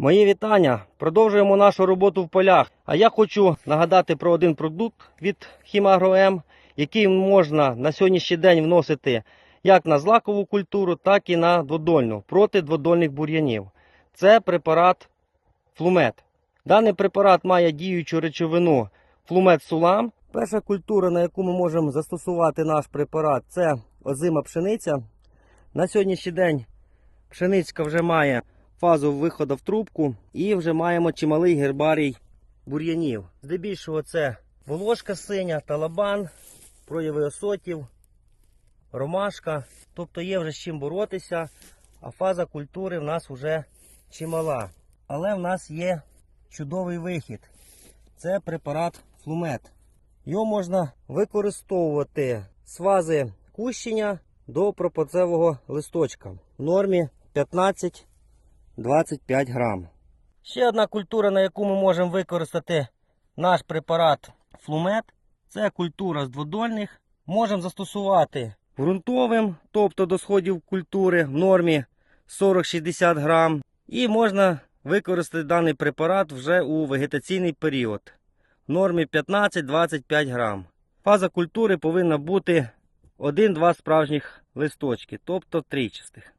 Мої вітання. Продовжуємо нашу роботу в полях. А я хочу нагадати про один продукт від Хімагроем, який можна на сьогоднішній день вносити як на злакову культуру, так і на дводольну проти дводольних бур'янів. Це препарат Флумет. Даний препарат має діючу речовину Флумет Сулам. Перша культура, на яку ми можемо застосувати наш препарат, це озима пшениця. На сьогоднішній день пшеницька вже має фазу виходу в трубку і вже маємо чималий гербарій бур'янів. Здебільшого це волошка синя, талабан, прояви осотів, ромашка. Тобто є вже з чим боротися, а фаза культури в нас вже чимала. Але в нас є чудовий вихід. Це препарат флумет. Його можна використовувати з фази кущення до пропоцевого листочка в нормі 15 25 грам. Ще одна культура, на яку ми можемо використати наш препарат флумет, це культура з дводольних. Можемо застосувати ґрунтовим, тобто до сходів культури в нормі 40-60 грам. І можна використати даний препарат вже у вегетаційний період в нормі 15-25 грам. Фаза культури повинна бути 1-2 справжніх листочки, тобто трійчастих.